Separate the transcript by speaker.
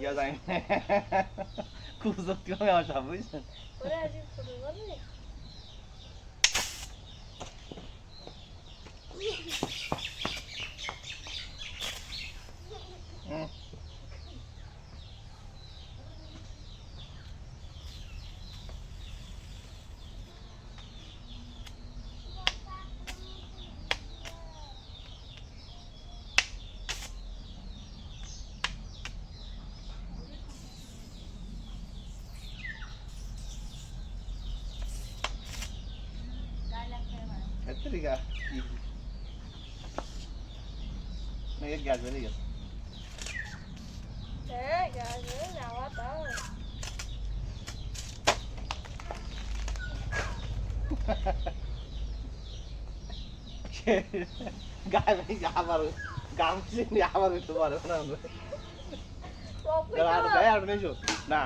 Speaker 1: Yazayım.
Speaker 2: Kuzuk diyor yavaş abi. Birazcık
Speaker 1: kurulalım ya.
Speaker 2: Here you go. Easy. gel böyle gel.
Speaker 1: Evet geldin. Hava da.
Speaker 2: गाय आमार गाम से आमार तो बारे ना हम लोग
Speaker 1: यार मैं
Speaker 2: यार नहीं जो ना